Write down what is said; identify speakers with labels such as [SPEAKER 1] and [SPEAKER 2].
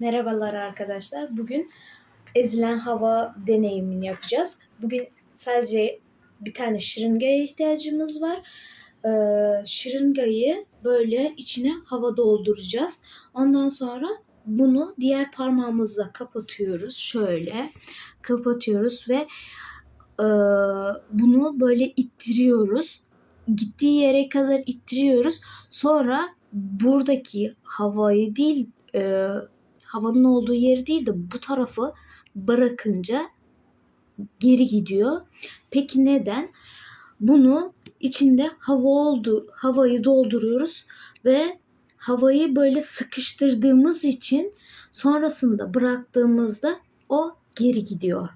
[SPEAKER 1] Merhabalar arkadaşlar. Bugün ezilen hava deneyimini yapacağız. Bugün sadece bir tane şırıngaya ihtiyacımız var. Ee, şırıngayı böyle içine hava dolduracağız. Ondan sonra bunu diğer parmağımızla kapatıyoruz. Şöyle kapatıyoruz ve e, bunu böyle ittiriyoruz. Gittiği yere kadar ittiriyoruz. Sonra buradaki havayı değil e, havanın olduğu yeri değil de bu tarafı bırakınca geri gidiyor. Peki neden? Bunu içinde hava oldu, havayı dolduruyoruz ve havayı böyle sıkıştırdığımız için sonrasında bıraktığımızda o geri gidiyor.